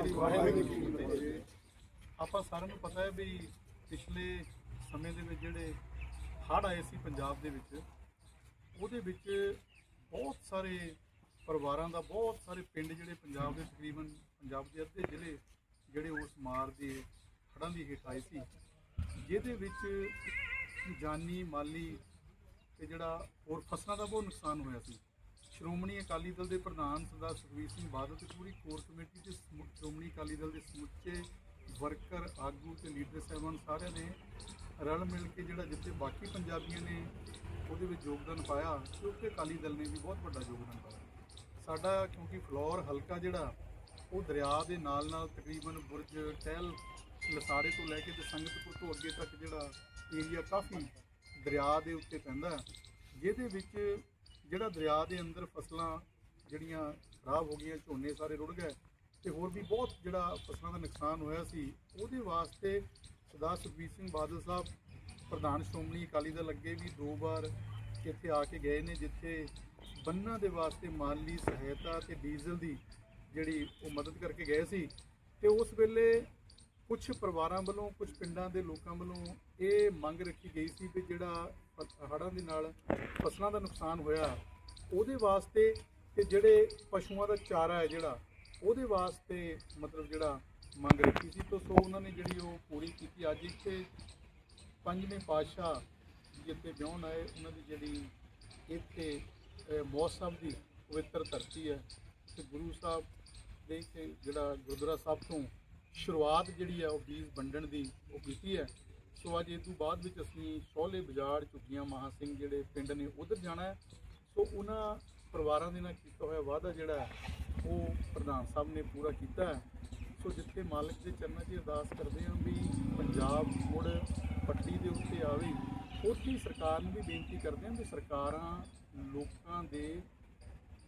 ਸ੍ਰੀ ਵਾਹਿਗੁਰੂ ਜੀ ਕੀ ਫਤਿਹ ਆਪਾਂ ਸਾਰਿਆਂ ਨੂੰ ਪਤਾ ਹੈ ਵੀ ਪਿਛਲੇ ਸਮੇਂ ਦੇ ਵਿੱਚ ਜਿਹੜੇ ਹੜ੍ਹ ਆਏ ਸੀ ਪੰਜਾਬ ਦੇ ਵਿੱਚ, ਉਹਦੇ ਵਿੱਚ ਬਹੁਤ ਸਾਰੇ ਪਰਿਵਾਰਾਂ ਦਾ, ਬਹੁਤ ਸਾਰੇ ਪਿੰਡ ਜਿਹੜੇ ਪੰਜਾਬ ਦੇ ਤਕਰੀਬਨ ਪੰਜਾਬ ਦੇ ਅੱਧੇ ਜ਼ਿਲ੍ਹੇ ਜਿਹੜੇ ਉਸ ਮਾਰ ਦੇ ਹੜ੍ਹਾਂ ਦੀ ਹੇਠ ਆਏ ਸੀ, ਜਿਹਦੇ ਵਿੱਚ ਜਾਨੀ, ਮਾਲੀ ਤੇ ਜਿਹੜਾ ਹੋਰ ਫਸਲਾਂ ਦਾ ਬਹੁਤ ਨੁਕਸਾਨ ਹੋਇਆ ਸੀ। ਸ਼੍ਰੋਮਣੀ ਅਕਾਲੀ ਦਲ ਦੇ ਪ੍ਰਧਾਨ ਸਰਦਾਰ ਸੁਖਬੀਰ ਸਿੰਘ ਬਾਦਲ ਤੇ ਪੂਰੀ ਕੋਰ ਕਮੇਟੀ ਤੇ ਸ਼੍ਰੋਮਣੀ ਅਕਾਲੀ ਦਲ ਦੇ ਸਮੁੱਚੇ ਵਰਕਰ, ਆਗੂ ਤੇ ਲੀਡਰ ਸਾਹਿਬਾਨ ਸਾਰਿਆਂ ਨੇ ਰਲ ਮਿਲ ਕੇ ਜਿਹੜਾ ਜਿੱਥੇ ਬਾਕੀ ਪੰਜਾਬੀਆਂ ਨੇ ਉਹਦੇ ਵਿੱਚ ਯੋਗਦਾਨ ਪਾਇਆ ਤੇ ਉੱਥੇ ਅਕਾਲੀ ਦਲ ਨੇ ਵੀ ਬਹੁਤ ਵੱਡਾ ਯੋਗਦਾਨ ਪਾਇਆ। ਸਾਡਾ ਕਿਉਂਕਿ ਫਲੋਰ ਹਲਕਾ ਜਿਹੜਾ, ਉਹ ਦਰਿਆ ਦੇ ਨਾਲ ਨਾਲ ਤਕਰੀਬਨ ਬੁਰਜ, ਟਹਿਲ, ਲਸਾੜੇ ਤੋਂ ਲੈ ਕੇ ਤੇ ਸੰਗਤਪੁਰ ਤੋਂ ਅੱਗੇ ਤੱਕ ਜਿਹੜਾ ਏਰੀਆ ਕਾਫੀ ਦਰਿਆ ਦੇ ਉੱਤੇ ਪੈਂਦਾ ਜਿਹਦੇ ਵਿੱਚ ਜਿਹੜਾ ਦਰਿਆ ਦੇ ਅੰਦਰ ਫਸਲਾਂ ਜਿਹੜੀਆਂ ਖਰਾਬ ਹੋ ਗਈਆਂ, ਝੋਨੇ ਸਾਰੇ ਰੁੜ ਗਏ ਤੇ ਹੋਰ ਵੀ ਬਹੁਤ ਜਿਹੜਾ ਫਸਲਾਂ ਦਾ ਨੁਕਸਾਨ ਹੋਇਆ ਸੀ, ਉਹਦੇ ਵਾਸਤੇ ਸਰਦਾਰ ਸੁਖਬੀਰ ਸਿੰਘ ਬਾਦਲ ਸਾਹਿਬ, ਪ੍ਰਧਾਨ ਸ਼੍ਰੋਮਣੀ ਅਕਾਲੀ ਦਲ ਅੱਗੇ ਵੀ ਦੋ ਵਾਰ ਇੱਥੇ ਆ ਕੇ ਗਏ ਨੇ, ਜਿੱਥੇ ਬੰਨਾਂ ਦੇ ਵਾਸਤੇ ਮਾਲੀ ਸਹਾਇਤਾ ਤੇ ਡੀਜ਼ਲ ਦੀ ਜਿਹੜੀ ਉਹ ਮਦਦ ਕਰਕੇ ਗਏ ਸੀ ਤੇ ਉਸ ਵੇਲੇ ਕੁਝ ਪਰਿਵਾਰਾਂ ਵੱਲੋਂ ਕੁਝ ਪਿੰਡਾਂ ਦੇ ਲੋਕਾਂ ਵੱਲੋਂ ਇਹ ਮੰਗ ਰੱਖੀ ਗਈ ਸੀ ਕਿ ਜਿਹੜਾ ਹੜ੍ਹਾਂ ਦੇ ਨਾਲ ਫਸਲਾਂ ਦਾ ਨੁਕਸਾਨ ਹੋਇਆ। ਉਹਦੇ ਵਾਸਤੇ ਤੇ ਜਿਹੜੇ ਪਸ਼ੂਆਂ ਦਾ ਚਾਰਾ ਹੈ ਜਿਹੜਾ ਉਹਦੇ ਵਾਸਤੇ ਮਤਲਬ ਜਿਹੜਾ ਮੰਗ ਰੱਖੀ ਸੀ। ਤੋਂ ਸੋ ਉਹਨਾਂ ਨੇ ਜਿਹੜੀ ਉਹ ਪੂਰੀ ਕੀਤੀ। ਅੱਜ ਇੱਥੇ ਪੰਜਵੇਂ ਪਾਤਸ਼ਾਹ ਜਿੱਥੇ ਵਿਆਹਣ ਆਏ। ਉਹਨਾਂ ਦੀ ਜਿਹੜੀ ਇੱਥੇ ਅਹ, ਮੌਸਮ ਦੀ ਪਵਿੱਤਰ ਧਰਤੀ ਹੈ। ਤੇ ਗੁਰੂ ਸਾਹਿਬ ਦੇ ਇੱਥੇ ਜਿਹੜਾ ਗੁਰਦੁਆਰਾ ਸਾਹਿਬ ਤੋਂ ਸ਼ੁਰੂਆਤ ਜਿਹੜੀ ਹੈ ਉਹ ਬੀਜ ਵੰਡਣ ਦੀ ਉਹ ਕੀਤੀ ਹੈ। ਸੋ ਅੱਜ ਇਹ ਤੋਂ ਬਾਅਦ ਵਿੱਚ ਅਸੀਂ ਸ਼ੋਲੇ ਬਾਜ਼ਾਰ ਚੁੱਕੀਆਂ ਮਹਾ ਸਿੰਘ ਜਿਹੜੇ ਪਿੰਡ ਨੇ, ਉਧਰ ਜਾਣਾ ਹੈ। ਸੋ ਉਹਨਾਂ ਪਰਿਵਾਰਾਂ ਦੇ ਨਾਲ ਕੀਤਾ ਹੋਇਆ ਵਾਅਦਾ ਜਿਹੜਾ ਉਹ ਪ੍ਰਧਾਨ ਸਾਹਿਬ ਨੇ ਪੂਰਾ ਕੀਤਾ ਹੈ। ਸੋ ਜਿੱਥੇ ਮਾਲਕ ਦੇ ਚਰਨਾਂ 'ਚ ਅਰਦਾਸ ਕਰਦੇ ਹਾਂ ਵੀ ਪੰਜਾਬ ਮੁੜ ਪੱਟੀ ਦੇ ਉੱਤੇ ਆਵੇ, ਉੱਥੇ ਹੀ ਸਰਕਾਰ ਨੂੰ ਵੀ ਬੇਨਤੀ ਕਰਦੇ ਹਾਂ ਵੀ ਸਰਕਾਰਾਂ ਲੋਕਾਂ ਦੇ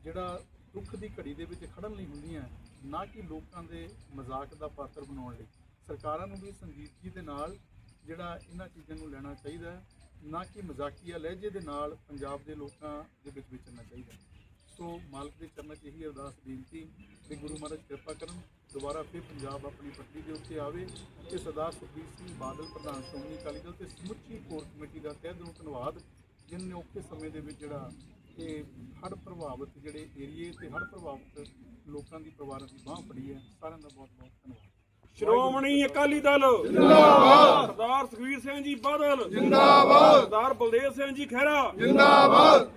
ਜਿਹੜਾ ਦੁੱਖ ਦੀ ਘੜੀ ਦੇ ਵਿੱਚ ਖੜਨ ਲਈ ਹੁੰਦੀਆਂ ਨਾ ਕਿ ਲੋਕਾਂ ਦੇ ਮਜ਼ਾਕ ਦਾ ਪਾਤਰ ਬਣਾਉਣ ਲਈ। ਸਰਕਾਰਾਂ ਨੂੰ ਵੀ ਸੰਜੀਦਗੀ ਦੇ ਨਾਲ ਜਿਹੜਾ ਇਹਨਾਂ ਚੀਜ਼ਾਂ ਨੂੰ ਲੈਣਾ ਚਾਹੀਦਾ ਨਾ ਕਿ ਮਜ਼ਾਕੀਆ ਲਹਿਜੇ ਦੇ ਨਾਲ ਪੰਜਾਬ ਦੇ ਲੋਕਾਂ ਦੇ ਵਿੱਚ ਵਿਚਰਨਾ ਚਾਹੀਦਾ ਸੋ ਮਾਲਕ ਦੇ ਚਰਨਾਂ 'ਚ ਇਹੀ ਅਰਦਾਸ, ਬੇਨਤੀ ਕਿ ਗੁਰੂ ਮਹਾਰਾਜ ਕਿਰਪਾ ਕਰਨ, ਦੁਬਾਰਾ ਫਿਰ ਪੰਜਾਬ ਆਪਣੀ ਪੱਟੀ ਦੇ ਉੱਤੇ ਆਵੇ ਤੇ ਸਰਦਾਰ ਸੁਖਬੀਰ ਸਿੰਘ ਬਾਦਲ, ਪ੍ਰਧਾਨ ਸ਼੍ਰੋਮਣੀ ਅਕਾਲੀ ਦਲ ਤੇ ਸਮੁੱਚੀ ਕੋਰ ਕਮੇਟੀ ਦਾ ਤਹਿ ਦਿਲੋਂ ਧੰਨਵਾਦ ਜਿਨ੍ਹਾਂ ਨੇ ਔਖੇ ਸਮੇਂ ਦੇ ਵਿੱਚ ਜਿਹੜਾ ਇਹ ਹੜ੍ਹ ਪ੍ਰਭਾਵਿਤ ਜਿਹੜੇ ਏਰੀਏ ਤੇ ਹੜ੍ਹ ਪ੍ਰਭਾਵਿਤ ਲੋਕਾਂ ਦੀ ਪਰਿਵਾਰਾਂ ਦੀ ਬਾਹ ਫੜੀ ਹੈ, ਸਾਰਿਆਂ ਦਾ ਬਹੁਤ ਬਹੁਤ ਧੰਨਵਾਦ। ਸ਼੍ਰੋਮਣੀ ਅਕਾਲੀ ਦਲ। ਜਿੰਦਾਬਾਦ। ਸਰਦਾਰ ਸੁਖਵੀਰ ਸਿੰਘ ਜੀ ਬਾਦਲ। ਜਿੰਦਾਬਾਦ। ਸਰਦਾਰ ਬਲਦੇਵ ਸਿੰਘ ਜੀ ਖਹਿਰਾ। ਜਿੰਦਾਬਾਦ।